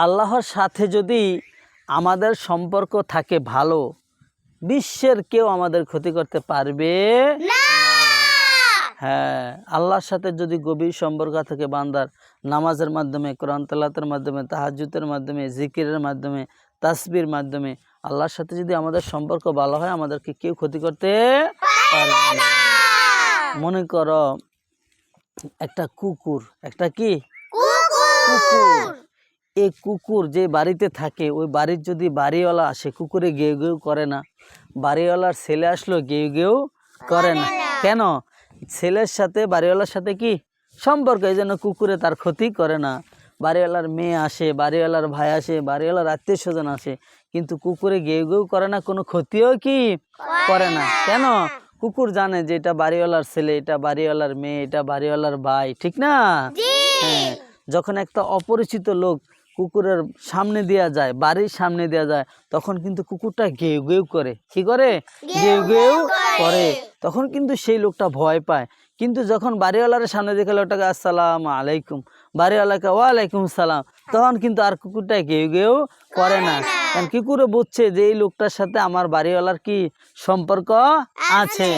আল্লাহর সাথে যদি আমাদের সম্পর্ক থাকে ভালো বিশ্বের কেউ আমাদের ক্ষতি করতে পারবে? হ্যাঁ আল্লাহর সাথে যদি গভীর সম্পর্ক থাকে বান্দার নামাজের মাধ্যমে কোরআন তালাতের মাধ্যমে তাহাজুতের মাধ্যমে জিকিরের মাধ্যমে তাসবির মাধ্যমে আল্লাহর সাথে যদি আমাদের সম্পর্ক ভালো হয় আমাদেরকে কেউ ক্ষতি করতে পারবে না। মনে করো একটা কুকুর একটা কি? কুকুর। এই কুকুর যে বাড়িতে থাকে ওই বাড়ির যদি বাড়িওয়ালা আসে কুকুরে গেউ গেউ করে না। বাড়িওয়ালার ছেলে আসলো গেউ গেউ করে না। কেন? ছেলের সাথে বাড়িওয়ালার সাথে কি সম্পর্ক? এই জন্য কুকুরে তার ক্ষতি করে না। বাড়িওয়ালার মেয়ে আসে বাড়িওয়ালার ভাই আসে বাড়িওয়ালার আত্মীয় স্বজন আসে কিন্তু কুকুরে গেউ গেউ করে না কোনো ক্ষতিও কি করে না। কেন? কুকুর জানে যে এটা বাড়িওয়ালার ছেলে এটা বাড়িওয়ালার মেয়ে এটা বাড়িওয়ালার ভাই ঠিক না? হ্যাঁ যখন একটা অপরিচিত লোক কুকুরের সামনে দেওয়া যায় বাড়ির সামনে দেওয়া যায় তখন কিন্তু কুকুরটা গেউ গেউ করে। কি করে? গেউ গেউ করে। তখন কিন্তু সেই লোকটা ভয় পায়। কিন্তু যখন বাড়িওয়ালার সামনে দেখে লোকটাকে আসসালাম আলাইকুম। বাড়িওয়ালাকে ওয়ালাইকুম সালাম। তখন কিন্তু আর কুকুরটা গেউ গেউ করে না। কারণ কুকুরে বুঝছে যে এই লোকটার সাথে আমার বাড়িওয়ালার কি সম্পর্ক আছে।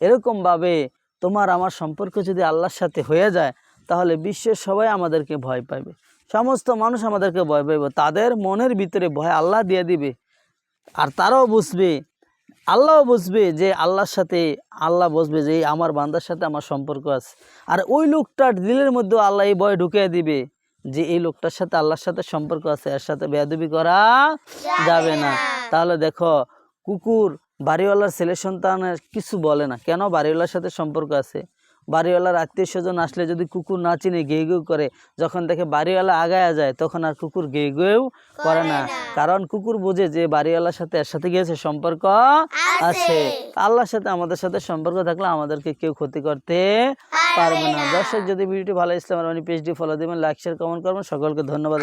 এরকম ভাবে তোমার আমার সম্পর্ক যদি আল্লাহর সাথে হয়ে যায় তাহলে বিশ্বের সবাই আমাদেরকে ভয় পাবে। সমস্ত মানুষ আমাদেরকে ভয় পাইবে। তাদের মনের ভিতরে ভয় আল্লাহ দিয়ে দিবে। আর তারাও বুঝবে, আল্লাহও বুঝবে যে আল্লাহর সাথে আল্লাহ বুঝবে যে আমার বান্দার সাথে আমার সম্পর্ক আছে। আর ওই লোকটার দিলের মধ্যে আল্লাহ এই ভয় ঢুকিয়ে দিবে যে এই লোকটার সাথে আল্লাহর সাথে সম্পর্ক আছে, এর সাথে বেয়াদবি করা যাবে না। তাহলে দেখো, কুকুর, বাড়িওয়ালার ছেলে সন্তানের কিছু বলে না। কেন বাড়িওয়ালার সাথে সম্পর্ক আছে? বাড়িওয়ালার আত্মীয় স্বজন আসলে যদি কুকুর না চিনে গেউ গেউ করে যখন দেখে বাড়িওয়ালা আগায়া যায় তখন আর কুকুর গেউ গেউ করে না। কারণ কুকুর বোঝে যে বাড়িওয়ালার সাথে এর সাথে গিয়েছে সম্পর্ক আছে। আল্লাহর সাথে আমাদের সাথে সম্পর্ক থাকলে আমাদেরকে কেউ ক্ষতি করতে পারবে না। দর্শক যদি ভিডিওটি ভালো ইসলামের মানে পেজটি ফলো দেবেন লাইক শেয়ার কমেন্ট করবেন। সকলকে ধন্যবাদ।